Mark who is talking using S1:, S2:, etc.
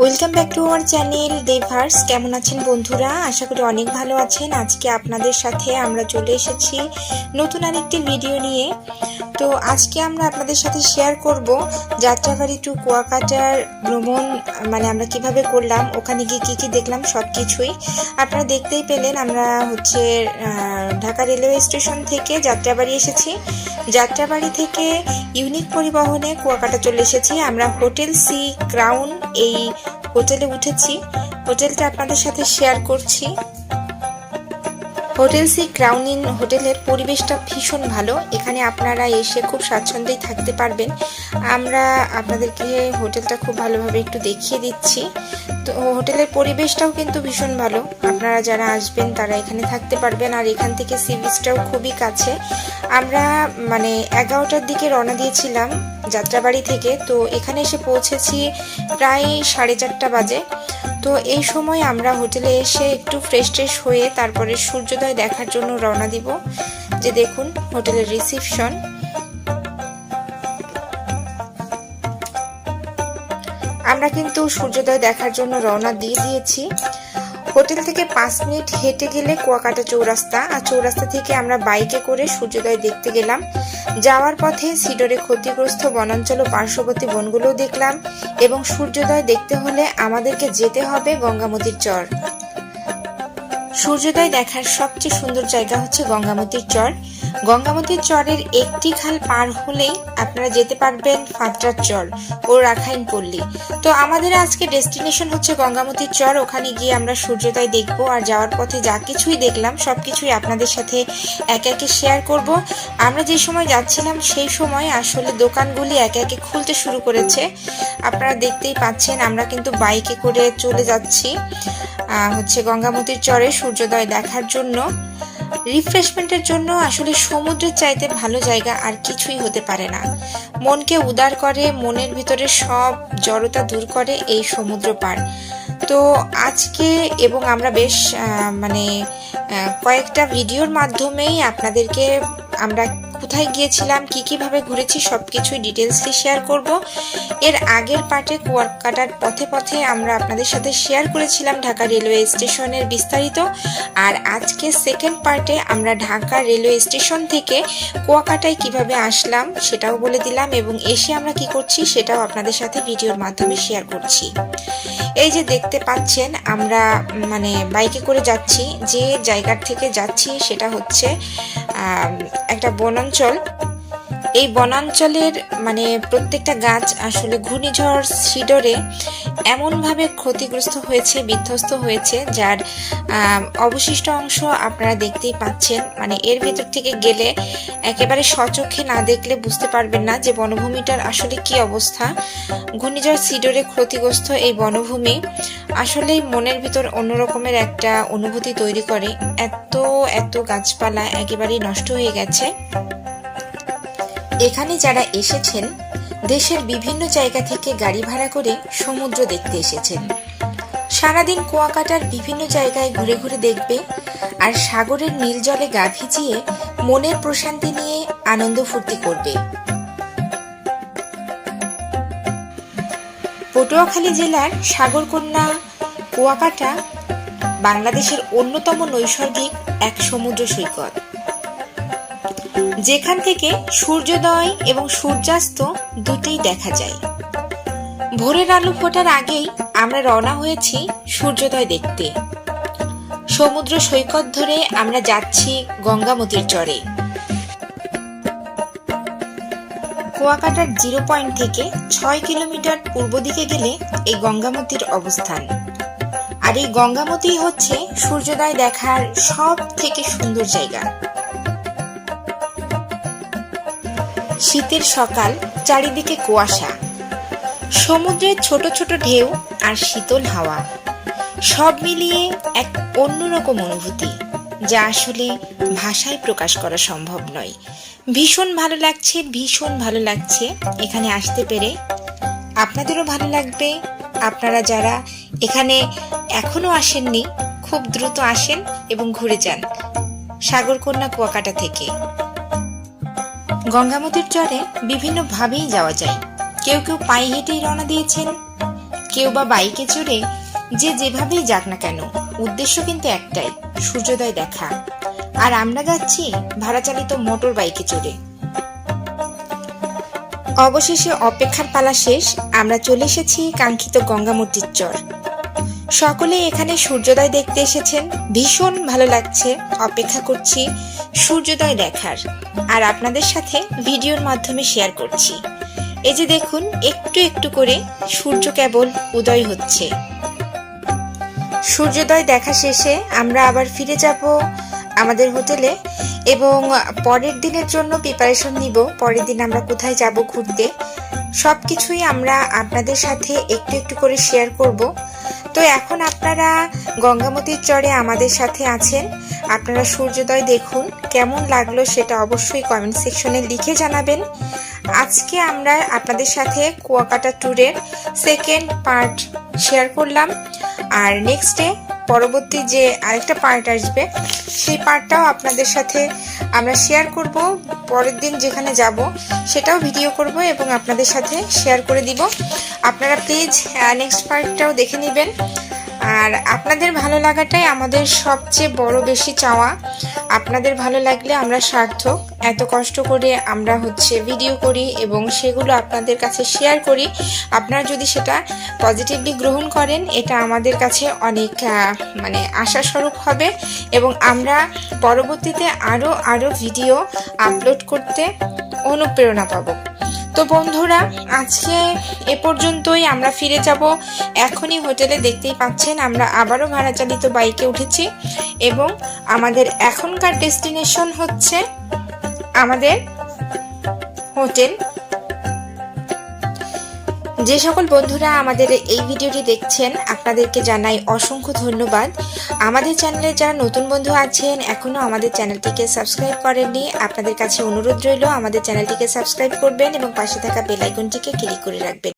S1: Welcome back to our channel দেভার্স কেমন আছেন বন্ধুরা? আশা করি অনেক ভালো আছেন। আজকে আপনাদের সাথে আমরা চলে এসেছি নতুন আরেকটি ভিডিও নিয়ে। তো আজকে আমরা আপনাদের সাথে শেয়ার করব যাত্রাবাড়ি টু কুয়াকাটার ভ্রমণ মানে আমরা কীভাবে করলাম, ওখানে গিয়ে কী কী দেখলাম সব কিছুই আপনারা দেখতেই পেলেন, আমরা হচ্ছে ঢাকা রেলওয়ে স্টেশন থেকে যাত্রাবাড়ি এসেছি। যাত্রাবাড়ি থেকে ইউনিক পরিবহনে কুয়াকাটা চলে এসেছি। আমরা হোটেল সি ক্রাউন এই হোটেলে উঠেছি। হোটেলটা আপনাদের সাথে শেয়ার করছি। হোটেল সি ক্রাউন ইন হোটেলের পরিবেশটা ভীষণ ভালো। এখানে আপনারা এসে খুব স্বাচ্ছন্দ্যেই থাকতে পারবেন। আমরা আপনাদেরকে হোটেলটা খুব ভালোভাবে একটু দেখিয়ে দিচ্ছি। তো হোটেলের পরিবেশটাও কিন্তু ভীষণ ভালো। আপনারা যারা আসবেন তারা এখানে থাকতে পারবেন। আর এখান থেকে সি বিচটাও খুবই কাছে। আমরা মানে এগারোটার দিকে রওনা দিয়েছিলাম যাত্রাবাড়ি থেকে। তো এখানে এসে পৌঁছেছি প্রায় সাড়ে চারটা বাজে। তো এই সময় আমরা হোটেলে এসে একটু ফ্রেশ ট্রেশ হয়ে তারপরে সূর্যোদয় দেখার জন্য রওনা দিব। যে দেখুন, হোটেলের রিসিপশন আমরা কিন্তু সূর্যোদয় দেখার জন্য রওনা দিয়ে দিয়েছি। হোটেল থেকে পাঁচ মিনিট হেঁটে গেলে কুয়াকাটা চৌরাস্তা, আর চৌরাস্তা থেকে আমরা বাইকে করে সূর্যোদয় দেখতে গেলাম। যাওয়ার পথে সিডরে ক্ষতিগ্রস্ত বনাঞ্চল ও পার্শ্ববর্তী বনগুলোও দেখলাম এবং সূর্যোদয় দেখতে হলে আমাদেরকে যেতে হবে গঙ্গামতির চর। সূর্যোদয় দেখার সবচেয়ে সুন্দর জায়গা হচ্ছে গঙ্গামতির চর। গঙ্গামতির চরের একটি খাল পার হলেই আপনারা যেতে পারবেন ফাত্রার চর ও রাখাইন পল্লী। তো আমাদের আজকে ডেস্টিনেশন হচ্ছে গঙ্গামতির চর, ওখানে গিয়ে আমরা সূর্যোদয় দেখব আর যাওয়ার পথে যা কিছুই দেখলাম, সব কিছুই আপনাদের সাথে একে একে শেয়ার করব। আমরা যে সময় যাচ্ছিলাম সেই সময় আসলে দোকানগুলি একে একে খুলতে শুরু করেছে। আপনারা দেখতেই পাচ্ছেন আমরা কিন্তু বাইকে করে চলে যাচ্ছি হচ্ছে গঙ্গামতির চরে সূর্যোদয় দেখার জন্য। রিফ্রেশমেন্টের জন্য আসলে সমুদ্রের চাইতে ভালো জায়গা আর কিছুই হতে পারে না। মনকে উদার করে, মনের ভিতরে সব জড়তা দূর করে এই সমুদ্র পার। তো আজকে এবং আমরা বেশ মানে কয়েকটা ভিডিওর মাধ্যমেই আপনাদেরকে আমরা কোথায় গিয়েছিলাম, কি কীভাবে ঘুরেছি সব কিছুই ডিটেলসলি শেয়ার করব। এর আগের পার্টে কুয়াকাটার পথে পথে আমরা আপনাদের সাথে শেয়ার করেছিলাম ঢাকা রেলওয়ে স্টেশনের বিস্তারিত। আর আজকে সেকেন্ড পার্টে আমরা ঢাকা রেলওয়ে স্টেশন থেকে কুয়াকাটায় কীভাবে আসলাম সেটাও বলে দিলাম এবং এসে আমরা কি করছি সেটাও আপনাদের সাথে ভিডিওর মাধ্যমে শেয়ার করছি। এই যে দেখতে পাচ্ছেন, আমরা মানে বাইকে করে যাচ্ছি, যে জায়গার থেকে যাচ্ছি সেটা হচ্ছে একটা বনাঞ্চল। এই বনাঞ্চলের মানে প্রত্যেকটা গাছ আসলে ঘূর্ণিঝড় সিডরে এমনভাবে ক্ষতিগ্রস্ত হয়েছে, বিধ্বস্ত হয়েছে, যার অবশিষ্ট অংশ আপনারা দেখতেই পাচ্ছেন। মানে এর ভেতর থেকে গেলে একেবারে সচক্ষে না দেখলে বুঝতে পারবেন না যে বনভূমিটার আসলে কি অবস্থা। ঘূর্ণিঝড় সিডরে ক্ষতিগ্রস্ত এই বনভূমি আসলেই মনের ভিতর অন্যরকমের একটা অনুভূতি তৈরি করে। এত এত গাছপালা একেবারেই নষ্ট হয়ে গেছে। এখানে যারা এসেছেন, দেশের বিভিন্ন জায়গা থেকে গাড়ি ভাড়া করে সমুদ্র দেখতে এসেছেন। সারাদিন কুয়াকাটার বিভিন্ন জায়গায় ঘুরে ঘুরে দেখবে আর সাগরের নীল জলে গা ভিজিয়ে মনের প্রশান্তি নিয়ে আনন্দ ফুর্তি করবে। পটুয়াখালী জেলার সাগরকন্যা, কুয়াকাটা বাংলাদেশের অন্যতম নৈসর্গিক এক সমুদ্র সৈকত। যেখান থেকে সূর্যোদয় এবং সূর্যাস্ত দুটোই দেখা যায়। ভোরের আলো ফোটার আগেই আমরা রওনা হয়েছি সূর্যোদয় দেখতে। সমুদ্র সৈকত ধরে আমরা যাচ্ছি গঙ্গামতির চরে। কুয়াকাটার জিরো পয়েন্ট থেকে ছয় কিলোমিটার পূর্ব দিকে গেলে এই গঙ্গামতির অবস্থান। আর এই গঙ্গামতি হচ্ছে সূর্যোদয় দেখার সব থেকে সুন্দর জায়গা। শীতের সকাল, চারিদিকে কুয়াশা। সমুদ্রের ছোট ছোট ঢেউ আর শীতল হাওয়া। সব মিলিয়ে এক অন্যরকম অনুভূতি, যা আসলে ভাষায় প্রকাশ করা সম্ভব নয়। ভীষণ ভালো লাগছে, ভীষণ ভালো লাগছে এখানে আসতে পেরে। আপনাদেরও ভালো লাগবে। আপনারা যারা এখানে এখনও আসেননি, খুব দ্রুত আসেন এবং ঘুরে যান। সাগরকন্যা কুয়াকাটা থেকে। গঙ্গামতির চরে বিভিন্নভাবেই যাওয়া যায়। কেউ কেউ পায়ে হেঁটেই রওনা দিয়েছেন, কেউ বা বাইকে চড়ে যে যেভাবেই যাক না কেন, উদ্দেশ্য কিন্তু একটাই, সূর্যোদয় দেখা। আর আমরা যাচ্ছি ভাড়া চালিত মোটর বাইকে চড়ে। অবশেষে অপেক্ষার পালা শেষ, আমরা চলে এসেছি কাঙ্ক্ষিত গঙ্গামূর্তির চর। সকলে এখানে সূর্যোদয় দেখতে এসেছেন। ভীষণ ভালো লাগছে। অপেক্ষা করছি সূর্যোদয় দেখার। আর আপনাদের সাথে ভিডিওর মাধ্যমে শেয়ার করছি। এই যে দেখুন, একটু একটু করে সূর্য কেবল উদয় হচ্ছে। সূর্যোদয় দেখা শেষে আমরা আবার ফিরে যাব আমাদের হোটেলে এবং পরের দিনের জন্য প্রিপারেশন নিব। পরের দিন আমরা কোথায় যাব ঘুরতে সব কিছুই আমরা আপনাদের সাথে একটু একটু করে শেয়ার করব। তো এখন আপনারা গঙ্গামতির চরে আমাদের সাথে আছেন। আপনারা সূর্যোদয় দেখুন, কেমন লাগল সেটা অবশ্যই কমেন্ট সেকশনে লিখে জানাবেন। আজকে আমরা আপনাদের সাথে কুয়াকাটা ট্যুরের সেকেন্ড পার্ট শেয়ার করলাম। আর নেক্সট ডে পরবর্তী যে আরেকটা পার্ট আসবে, সেই পার্টটাও আপনাদের সাথে আমরা শেয়ার করব। পরের দিন যেখানে যাব, সেটাও ভিডিও করব এবং আপনাদের সাথে শেয়ার করে দিব। আপনারা প্লিজ নেক্সট পার্টটাও দেখে নেবেন। আর আপনাদের ভালো লাগাটাই আমাদের সবচেয়ে বড় বেশি চাওয়া। আপনাদের ভালো লাগলে আমরা সার্থক। এত কষ্ট করে আমরা হচ্ছে ভিডিও করি এবং সেগুলো আপনাদের কাছে শেয়ার করি। আপনারা যদি সেটা পজিটিভলি গ্রহণ করেন, এটা আমাদের কাছে অনেক মানে আশাস্বরূপ হবে এবং আমরা পরবর্তীতে আরও আরও ভিডিও আপলোড করতে অনুপ্রেরণা পাব। তো বন্ধুরা, আজকে এ পর্যন্তই। আমরা ফিরে যাব এখনই হোটেলে। দেখতেই পাচ্ছেন, আমরা আবারও ভাড়া চালিত বাইকে উঠেছি এবং আমাদের এখনকার ডেস্টিনেশন হচ্ছে আমাদের হোটেল যে সকল বন্ধুরা আমাদের এই ভিডিওটি দেখছেন, আপনাদেরকে জানাই অসংখ্য ধন্যবাদ। আমাদের চ্যানেলে যারা নতুন বন্ধু আছেন এখনও আমাদের চ্যানেলটিকে সাবস্ক্রাইব করেননি, আপনাদের কাছে অনুরোধ রইল আমাদের চ্যানেলটিকে সাবস্ক্রাইব করবেন এবং পাশে থাকা বেলাইকনটিকে ক্লিক করে রাখবেন।